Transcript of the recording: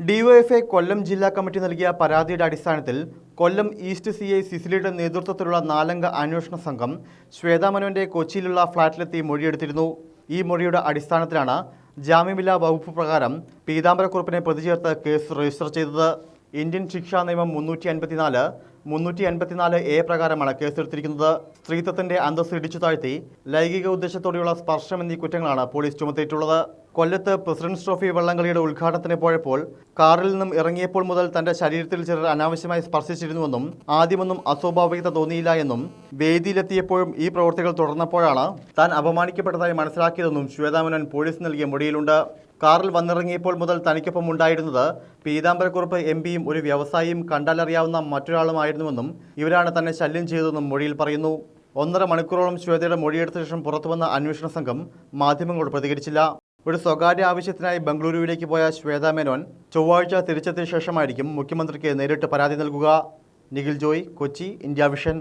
DYFI കൊല്ലം ജില്ലാ committee നൽകിയ പരാതിയുടെ അടിസ്ഥാനത്തിൽ കൊല്ലം ഈസ്റ്റ് സി ഐ സിസിലിയുടെ നേതൃത്വത്തിലുള്ള നാലംഗ അന്വേഷണ സംഘം ശ്വേതാമനുവിന്റെ കൊച്ചിയിലുള്ള ഫ്ളാറ്റിലെത്തി മൊഴിയെടുത്തിരുന്നു. ഈ മൊഴിയുടെ അടിസ്ഥാനത്തിലാണ് ജാമ്യമില്ലാ വകുപ്പ് പ്രകാരം പീതാംബരക്കുറുപ്പിനെ പ്രതി ചേർത്ത് കേസ് രജിസ്റ്റർ ചെയ്തത്. ഇന്ത്യൻ ശിക്ഷാ നിയമം മുന്നൂറ്റി അൻപത്തിനാല് മുന്നൂറ്റി അൻപത്തിനാല് എ പ്രകാരമാണ് കേസെടുത്തിരിക്കുന്നത്. സ്ത്രീത്വത്തിന്റെ അന്തസ് ഇടിച്ചു താഴ്ത്തി ലൈംഗിക ഉദ്ദേശത്തോടെയുള്ള സ്പർശം എന്നീ കുറ്റങ്ങളാണ് പോലീസ് ചുമത്തിയിട്ടുള്ളത്. കൊല്ലത്ത് പ്രസിഡന്റ്സ് ട്രോഫി വള്ളംകളിയുടെ ഉദ്ഘാടനത്തിന് പോയപ്പോൾ കാറിൽ നിന്നും ഇറങ്ങിയപ്പോൾ മുതൽ തന്റെ ശരീരത്തിൽ ചിലർ അനാവശ്യമായി സ്പർശിച്ചിരുന്നുവെന്നും ആദ്യമൊന്നും അസ്വാഭാവികത തോന്നിയില്ല എന്നും വേദിയിലെത്തിയപ്പോഴും ഈ പ്രവൃത്തികൾ തുടർന്നപ്പോഴാണ് താൻ അപമാനിക്കപ്പെട്ടതായി മനസ്സിലാക്കിയതെന്നും ശ്വേതാമനൻ പോലീസ് നൽകിയ മൊഴിയിലുണ്ട്. കാറിൽ വന്നിറങ്ങിയപ്പോൾ മുതൽ തനിക്കൊപ്പം ഉണ്ടായിരുന്നത് പീതാംബരക്കുറുപ്പ് എം പിയും ഒരു വ്യവസായിയും കണ്ടാലറിയാവുന്ന മറ്റൊരാളുമായിരുന്നുവെന്നും ഇവരാണ് തന്നെ ശല്യം ചെയ്തതെന്നും മൊഴിയിൽ പറയുന്നു. ഒന്നര മണിക്കൂറോളം ശ്വേതയുടെ മൊഴിയെടുത്ത ശേഷം പുറത്തുവന്ന അന്വേഷണ സംഘം മാധ്യമങ്ങളോട് പ്രതികരിച്ചില്ല. ഒരു സ്വകാര്യ ആവശ്യത്തിനായി ബംഗളൂരുവിലേക്ക് പോയ ശ്വേതാ മേനോൻ ചൊവ്വാഴ്ച തിരിച്ചെത്തിയ ശേഷമായിരിക്കും മുഖ്യമന്ത്രിക്ക് നേരിട്ട് പരാതി നൽകുക. Nikhil Joy Kochi India Vision.